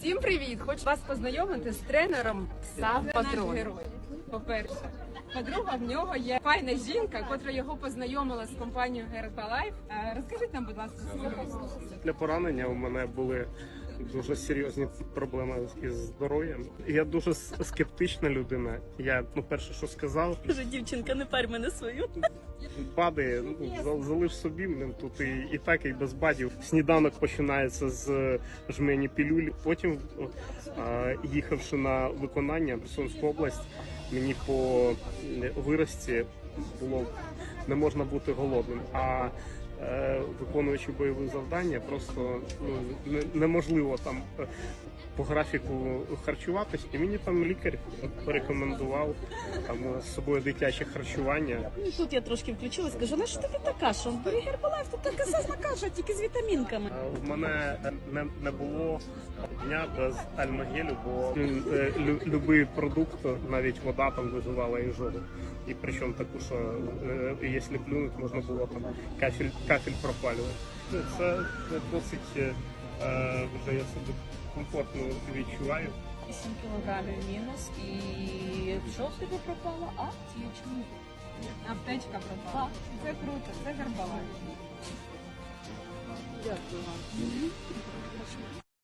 Всім привіт! Хочу вас познайомити з тренером пса Патрон. герой. По-перше, по-друге, в нього є файна жінка, котра його познайомила з компанією Herbalife. Лайф. Розкажіть нам, будь ласка, Для поранення у мене були дуже серйозні проблеми із здоров'ям. Я дуже скептична людина. Я ну перше, що сказав, Каже, дівчинка, не парь мене свою. бади ну, за- залиш собі мене тут і, і так, і без бадів. Сніданок починається з жмені пілюль. Потім, е, їхавши на виконання в Херсонську область, мені по вирості було не можна бути голодним. А е, виконуючи бойові завдання, просто ну, неможливо там е, по графіку харчуватись. І мені там лікар порекомендував там з собою дитяче харчування. Ну, Тут я трошки включилась, кажу, на що тобі така каша? Бери гербалайф, тут така сама каша, тільки з вітамінками. Е, В мене не, не було дня без альмагелю, бо е, лю, любий продукт, навіть вода там визивала ізжогу. І причому таку, що е, якщо плюнуть, можна було там кафель, кафель пропалювати. Це досить е, вже я себе комфортно відчуваю. 8 кілограмів мінус і що в тебе пропало? А, дівчинка. аптечка пропала. Це круто, це Herbalife. Дякую вам.